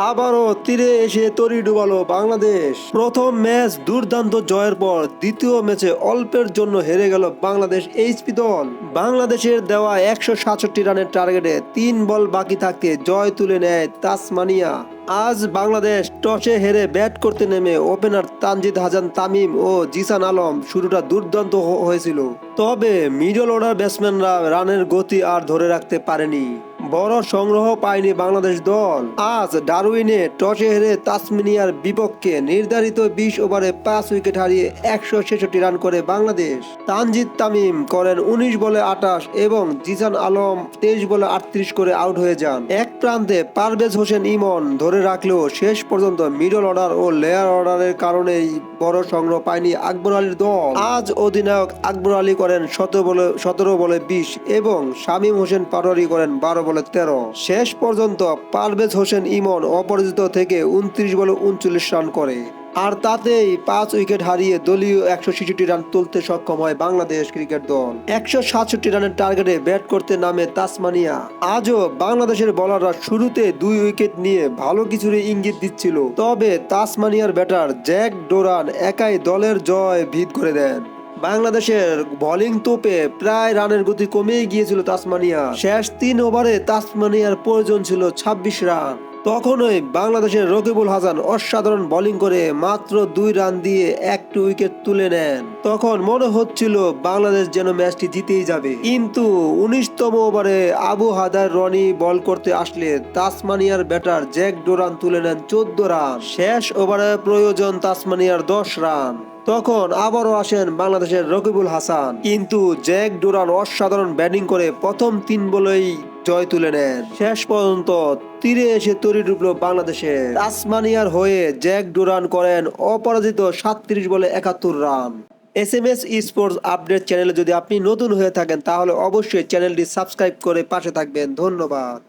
আবারও তীরে এসে তরি ডুবালো বাংলাদেশ। প্রথম ম্যাচ দুর্দান্ত জয়ের পর দ্বিতীয় ম্যাচে অল্পের জন্য হেরে গেল বাংলাদেশ এইচপি দল। বাংলাদেশের দেওয়া একশো সাতষট্টি রানের টার্গেটে তিন বল বাকি থাকতে জয় তুলে নেয় তাসমানিয়া। আজ বাংলাদেশ টসে হেরে ব্যাট করতে নেমে ওপেনার তানজিদ হাসান তামিম ও জিসান আলম শুরুটা দুর্দান্ত হয়েছিল। তবে মিডল অর্ডার ব্যাটসম্যানরা রানের গতি আর ধরে রাখতে পারেনি। বড় সংগ্রহ পায়নি বাংলাদেশ দল। আজ ডারউইনে টসে হেরে তাসমিনিয়ার বিপক্ষে নির্ধারিত বিশ ওভারে পাঁচ উইকেট হারিয়ে একশো ছেষট্টি রান করে বাংলাদেশ। তানজিদ তামিম করেন উনিশ বলে আটাশ এবং জিসান আলম তেইশ বলে আটত্রিশ করে আউট হয়ে যান। এক প্রান্তে পারভেজ হোসেন ইমন ধরে রাখলেও শেষ পর্যন্ত মিডল অর্ডার ও লেয়ার অর্ডারের কারণেই বড় সংগ্রহ পায়নি আকবর আলীর দল। আজ অধিনায়ক আকবর আলী করেন সতেরো বলে সতেরো বলে বিশ এবং শামীম হোসেন পাটোয়ারি করেন বারো বলে তেরো। শেষ পর্যন্ত পারভেজ হোসেন ইমন অপরাজিত থেকে উনত্রিশ বলে উনচল্লিশ রান করে। আর তাতেই পাঁচ উইকেট হারিয়ে দলীয় একশো ছেষট্টি রান তুলতে সক্ষম হয় বাংলাদেশ ক্রিকেট দল। একশো সাতষট্টি রানের টার্গেটে ব্যাট করতে নামে তাসমানিয়া। আজও বাংলাদেশের বলাররা শুরুতে দুই উইকেট নিয়ে ভালো কিছুরই ইঙ্গিত দিচ্ছিল। তবে তাসমানিয়ার ব্যাটার জ্যাক ডোরান একাই দলের জয় ভিত করে দেন। বাংলাদেশের বোলিং তোপে প্রায় রানের গতি কমে গিয়েছিল তাসমানিয়া। শেষ তিন ওভারে তাসমানিয়ার প্রয়োজন ছিল ২৬ রান। তখনই বাংলাদেশের রকিবুল হাসান অসাধারণ বোলিং করে মাত্র দুই রান দিয়ে একটি উইকেট তুলে নেন। তখন মনে হচ্ছিল বাংলাদেশ যেন ম্যাচটি জিতেই যাবে। কিন্তু উনিশতম ওভারে আবু হাদার রনি বল করতে আসলে তাসমানিয়ার ব্যাটার জ্যাক ডোরান তুলে নেন চোদ্দ রান। শেষ ওভারে প্রয়োজন তাসমানিয়ার দশ রান। তখন আবারও আসেন বাংলাদেশের রকিবুল হাসান। কিন্তু জ্যাক ডোরান অসাধারণ ব্যাটিং করে প্রথম তিন বলেই জয় তুলে নেন। শেষ পর্যন্ত তীরে এসে তরি ডুবল বাংলাদেশে তাসমানিয়ার হয়ে জ্যাক ডুরান করেন অপরাজিত সাতত্রিশ বলে একাত্তর run. S M S sports update চ্যানেলে যদি আপনি নতুন হয়ে থাকেন, তাহলে অবশ্যই চ্যানেলটি সাবস্ক্রাইব করে পাশে থাকবেন। ধন্যবাদ।